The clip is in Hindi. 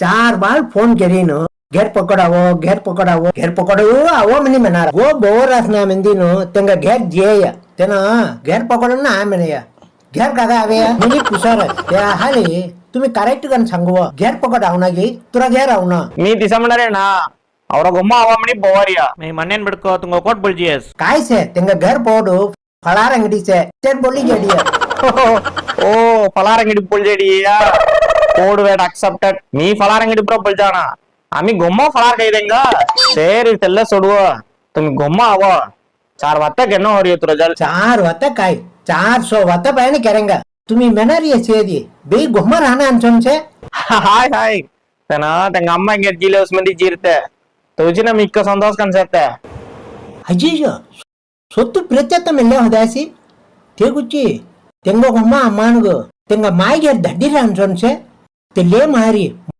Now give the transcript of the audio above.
ચાર બાર ફોન કરીને ઘેર પકડાવો ઘેર પકડાવો ઘેર પકડાવો આવો મને મનારા ગો બોરાસ ના મંદિનો તેંગા ઘેર જેયા તેના ઘેર પકડો ના મને ઘેર કાકા આવે મને या હાલી तुम्ही करेक्ट गन सांगवा घेर पकड आवना की तुरा घेर आवना मी दिसा म्हणणार आहे ना ಅವ್ರ ಗೊಮ್ಮ ಅವಮಣಿ ಬೋವಾರಿಯ ಮೇ ಮಣ್ಣೇನ್ ಬಿಡ್ಕೋ ತುಂಗ ಕೋಟ್ ಬಳ್ಜಿಯಸ್ ಕಾಯ್ ಸೆ ತೆಂಗ ಘರ್ ಪೋಡು ಫಳಾರ ಅಂಗಡಿ ಸೆ ಚೆಟ್ ಬೊಲ್ಲಿ ಗಡಿಯ ಓ ಫಳಾರ ಅಂಗಡಿ ಬೊಲ್ಜಡಿಯಾ कोड वेट एक्सेप्टेड नी फलार కోడ్ అక్సెప్టెడ్ నీ ఫలారంగిడి బ్రో పిలిచానా ఆమె గుమ్మ ఫలారకైదంగా సేరి తెల్ల सोडवा तुम గుమ్మ అవో चार वत्ता केनो हो रियो तुरा जल चार वत्ता काय चार सौ वत्ता पहने करेंगे तुम्ही मेना रही है चेदी बे घुमा रहना अंचम से हाय हाय तना तंग अम्मा इंगे ज़िले उसमें दी जीरते तो जी ना मिक्का संतोष कन सेते है अज़ीज़ सोतु प्रत्यत मिलने हदासी ते कुछ तेंगो घुमा मानगो को तेंगा माय घर धड़ी रहन से ಮಾರಿ